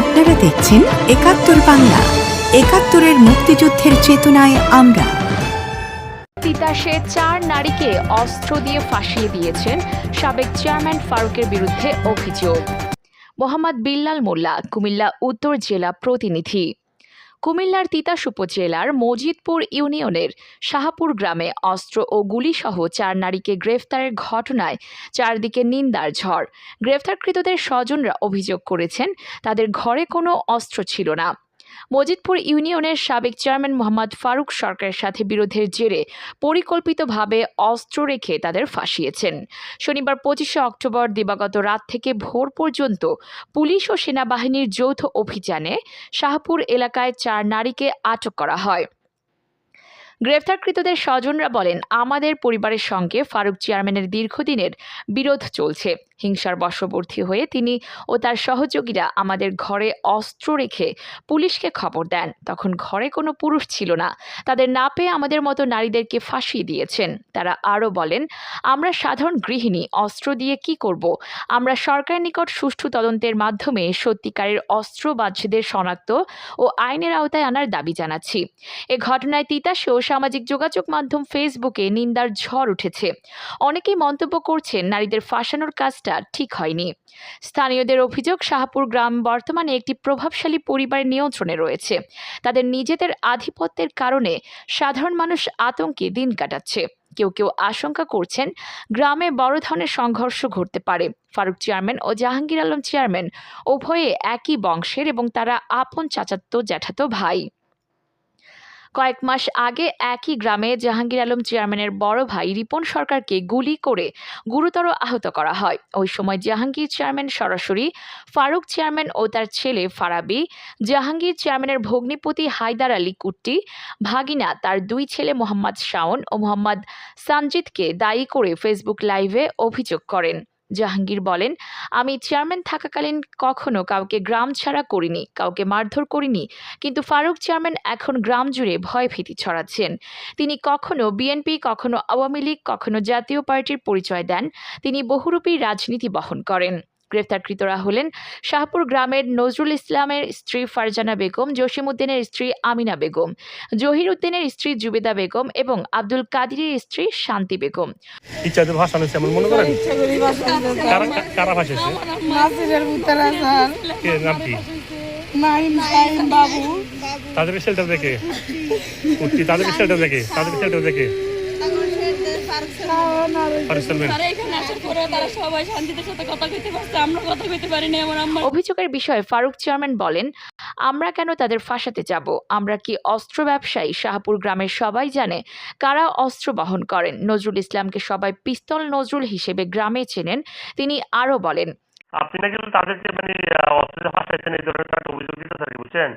আপনারা দেখছেন একাত্তর বাংলা। একাত্তরের মুক্তিযুদ্ধের চেতনায় আমরা। তিতাসে চার নারীকে অস্ত্র দিয়ে ফাঁসিয়ে দিয়েছেন সাবেক চেয়ারম্যান ফারুকের বিরুদ্ধে অভিযোগ। মোহাম্মদ বিল্লাল মোল্লা, কুমিল্লা, উত্তর জেলা প্রতিনিধি। কুমিল্লার তিতাস উপজেলার মজিদপুর ইউনিয়নের শাহাপুর গ্রামে অস্ত্র ও গুলিসহ চার নারীকে গ্রেফতারের ঘটনায় চারদিকে নিন্দার ঝড়। গ্রেফতারকৃতদের স্বজনরা অভিযোগ করেছেন, তাদের ঘরে কোনো অস্ত্র ছিল না। মজিদপুর ইউনিয়নের সাবেক চেয়ারম্যান মোহাম্মদ ফারুক সরকারের সাথে বিরোধের জেরে পরিকল্পিতভাবে অস্ত্র রেখে তাদের ফাঁসিয়েছেন। শনিবার পঁচিশে অক্টোবর দিবাগত রাত থেকে ভোর পর্যন্ত পুলিশ ও সেনাবাহিনীর যৌথ অভিযানে শাহপুর এলাকায় চার নারীকে আটক করা হয়। গ্রেফতারকৃতদের স্বজনরা বলেন, আমাদের পরিবারের সঙ্গে ফারুক চেয়ারম্যানের দীর্ঘদিনের বিরোধ চলছে। হিংসার বশবর্তী হয়ে তিনি ও তার সহযোগীরা আমাদের ঘরে অস্ত্র রেখে পুলিশকে খবর দেন। তখন ঘরে কোনো পুরুষ ছিল না। তাদের না পেয়ে আমাদের মতো নারীদেরকে ফাঁসিয়ে দিয়েছেন। তারা আরও বলেন, আমরা সাধারণ গৃহিণী, অস্ত্র দিয়ে কি করব? আমরা সরকারের নিকট সুষ্ঠু তদন্তের মাধ্যমে সত্যিকারের অস্ত্র বাহ্যদের শনাক্ত ও আইনের আওতায় আনার দাবি জানাচ্ছি। এ ঘটনায় তিতাসেও সামাজিক যোগাযোগ মাধ্যম ফেসবুকে নিন্দার ঝড় উঠেছে। অনেকেই মন্তব্য করছেন, নারীদের ফাঁসানোর কাজটা ঠিক হয়নি। স্থানীয়দের অভিযোগ, শাহপুর গ্রাম বর্তমানে একটি প্রভাবশালী পরিবারের নিয়ন্ত্রণে রয়েছে। তাদের নিজেদের আধিপত্যের কারণে সাধারণ মানুষ আতঙ্কে দিন কাটাচ্ছে। কেউ কেউ আশঙ্কা করছেন, গ্রামে বড় ধরনের সংঘর্ষ ঘটতে পারে। ফারুক চেয়ারম্যান ও জাহাঙ্গীর আলম চেয়ারম্যান উভয়ে একই বংশের এবং তারা আপন চাচাতো, জ্যাঠাতো ভাই। কয়েক মাস আগে একই গ্রামে জাহাঙ্গীর আলম চেয়ারম্যানের বড় ভাই রিপন সরকারকে গুলি করে গুরুতর আহত করা হয়। ওই সময় জাহাঙ্গীর চেয়ারম্যান সরাসরি, ফারুক চেয়ারম্যান ও তার ছেলে ফারাবি, জাহাঙ্গীর চেয়ারম্যানের ভগ্নিপতি হায়দার আলী কুট্টি, ভাগিনা তার দুই ছেলে মোহাম্মদ শাওন ও মোহাম্মদ সানজিদকে দায়ী করে ফেসবুক লাইভে অভিযোগ করেন। জাহাঙ্গীর বলেন, আমি চেয়ারম্যান থাকাকালীন কখনো কাউকে গ্রাম ছাড়া করিনি, কাউকে মারধর করিনি, কিন্তু ফারুক চেয়ারম্যান এখন গ্রাম জুড়ে ভয় ভীতি ছড়াচ্ছেন। তিনি কখনো বিএনপি, কখনো আওয়ামী লীগ, কখনো জাতীয় পার্টির পরিচয় দেন। তিনি বহুরূপী রাজনীতি বহন করেন। গ্রেফতারকৃতরা হলেন শাহপুর গ্রামের নজরুল ইসলামের স্ত্রী ফারজানা বেগম জসিম উদ্দিনের স্ত্রী আমিনা বেগম জহির উদ্দিনের স্ত্রী জুবেদা বেগম এবং আব্দুল কাদিরের স্ত্রী শান্তি বেগম। তাদের শেল্টার দেখে। তাদের শেল্টার দেখে, তাদের শেল্টার দেখে। অভিযোগের বিষয়ে ফারুক চেয়ারম্যান বলেন আমরা কেন তাদের ফাঁসাতে যাব? আমরা কি অস্ত্র ব্যবসায়ী? শাহপুর গ্রামের সবাই জানে কারা অস্ত্র বহন করেন। নজরুল ইসলামকে সবাই পিস্তল নজরুল হিসেবে গ্রামে চেনেন তিনি আরও বলেন আপনি নাকি তাদেরকে মানে অস্ত্র ভাষাইছেন এই ধরনের একটা অভিযোগ দিতে থাকি বুঝছেন?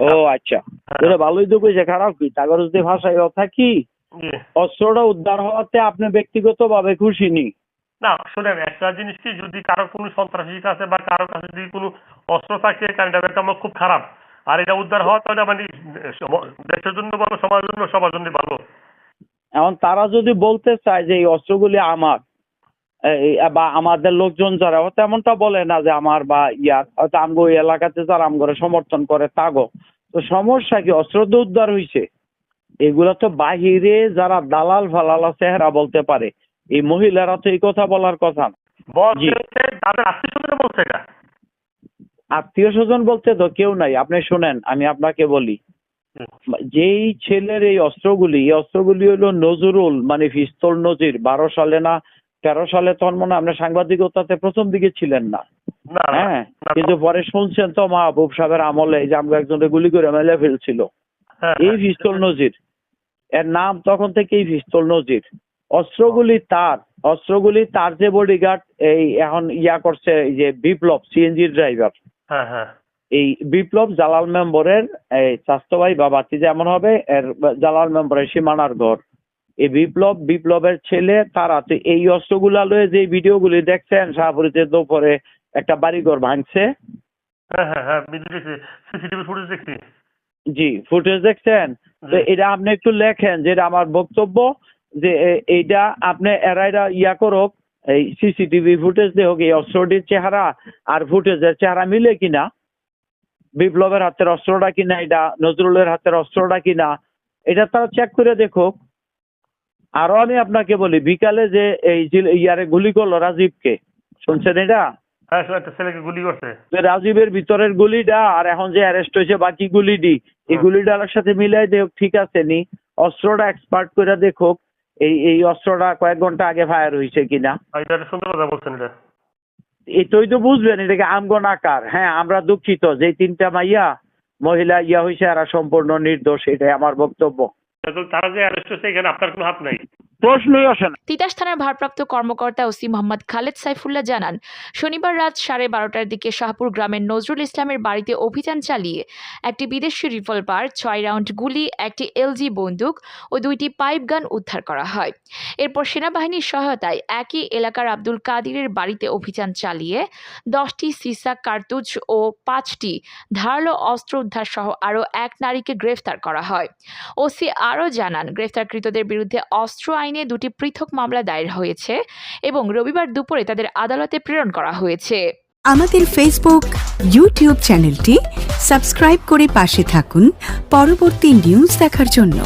ও আচ্ছা। ভালোই তো কইছে খারাপ কি? তাগর যদি ভাষায় কথা কি? অস্ত্রটা উদ্ধার হওয়াতে আপনি ব্যক্তিগতভাবে খুশি নি? না শুনেন একটা জিনিস কি যদি কারও কোনো সন্ত্রাসীর কাছে বা কারও কাছে যদি কোনো অস্ত্র থাকে কারণ এটা আমার খুব খারাপ। আর এটা উদ্ধার হওয়া তো এটা মানে দেশের জন্য ভালো সমাজের জন্য সবার জন্য ভালো। এখন তারা যদি বলতে চায় যে এই অস্ত্রগুলি আমার বা আমাদের লোকজন যারা হয়তো এমনটা বলে না যে আমার বা ইয়ার হয়তো আমগো এলাকাতে যারা আমগরে সমর্থন করে তাগো। তো সমস্যা কি? অস্ত্র তো উদ্ধার হয়েছে এগুলো তো বাহিরে যারা দালাল ফালাল আছে এরা বলতে পারে। এই মহিলারা তো এই কথা বলার কথা আত্মীয় স্বজন বলতে তো কেউ নাই। আপনি শুনেন আমি আপনাকে বলি। যেই ছেলের এই অস্ত্রগুলি এই অস্ত্রগুলি হলো নজরুল মানে পিস্তল নজির। বারো সালে না তেরো সালে তখন মনে আপনি সাংবাদিকতাতে প্রথম দিকে ছিলেন না। হ্যাঁ কিন্তু পরে শুনছেন তো মাহবুব সাহেবের আমলে যে আমরা একজনকে গুলি করে মেলে ফেলছিল। হ্যাঁ, এই হ্যাঁ। পিস্তল নজির। এর নাম তখন থেকেই পিস্তল নজির। অস্ত্রগুলি তার অস্ত্রগুলি তার যে বডিগার্ড এই এখন ইয়া করছে এই যে বিপ্লব সিএনজি ড্রাইভার হ্যাঁ হ্যাঁ। এই বিপ্লব জালাল মেম্বরের এই স্বাস্থ্য ভাই বা বাতি যেমন হবে এর জালাল মেম্বরের সীমানার ঘর। এই বিপ্লব বিপ্লবের ছেলে তার তো এই অস্ত্রগুলা লয়ে যে ভিডিওগুলি দেখছেন শাহপুরিতে দুপুরে একটা বাড়িঘর ভাঙছে। হ্যাঁ হ্যাঁ হ্যাঁ সিসিটিভি ফুটেজ দেখছি। জি ফুটেজ দেখছেন? তো এটা আপনি একটু লেখেন যেটা আমার বক্তব্য যে এইটা আপনি এরা এরা ইয়া করুক এই সিসিটিভি ফুটেজ দেখো এই অস্ত্রটির চেহারা আর ফুটেজের চেহারা মিলে কিনা? বিপ্লবের হাতের অস্ত্রটা কিনা এটা? নজরুলের হাতের অস্ত্রটা কিনা? এটা তারা চেক করে দেখুক। আরও আমি আপনাকে বলি বিকালে যে এই ইয়ারে গুলি করল রাজীবকে শুনছেন এটা? হ্যাঁ রাজীবের ভিতরের গুলিটা আর এখন যে অ্যারেস্ট হয়েছে বাকি এই হুম। গুলিটার সাথে মিলাই দেখ ঠিক আছে নি? অস্ত্রটা এক্সপার্ট করে দেখো এই এই অস্ত্রটা কয়েক ঘণ্টা আগে ফায়ার হয়েছে কিনা। সুন্দর কথা বলছেন এটা। এটাই তো বুঝবেন এটাকে আমগণ আকার? হ্যাঁ আমরা দুঃখিত যে তিনটা মাইয়া মহিলা ইয়া হয়েছে এরা সম্পূর্ণ নির্দোষ এটাই আমার বক্তব্য। তারা যে অ্যারেস্ট হয়েছে এখানে আপনার কোনো হাত নাই। প্রশ্নই আসে না। তিতাস থানার ভারপ্রাপ্ত কর্মকর্তা ওসি মোহাম্মদ খালেদ সাইফুল্লাহ জানান, শনিবার রাত সাড়ে বারোটার দিকে শাহপুর গ্রামের নজরুল ইসলামের বাড়িতে অভিযান চালিয়ে একটি বিদেশি রিভলভার, ছয় রাউন্ড গুলি, একটি এলজি বন্দুক ও দুইটি পাইপ গান উদ্ধার করা হয়। এরপর সেনাবাহিনীর সহায়তায় একই এলাকার আব্দুল কাদিরের বাড়িতে অভিযান চালিয়ে দশটি সিসা কার্তুজ ও পাঁচটি ধারালো অস্ত্র উদ্ধার সহ আরও এক নারীকে গ্রেফতার করা হয়। ওসি আরও জানান, গ্রেফতারকৃতদের বিরুদ্ধে অস্ত্র আইনে দুটি পৃথক মামলা দায়ের হয়েছে এবং রবিবার দুপুরে তাদের আদালতে প্রেরণ করা হয়েছে। আমাদের ফেসবুক ইউটিউব চ্যানেলটি সাবস্ক্রাইব করে পাশে থাকুন। পরবর্তী নিউজ দেখার জন্য।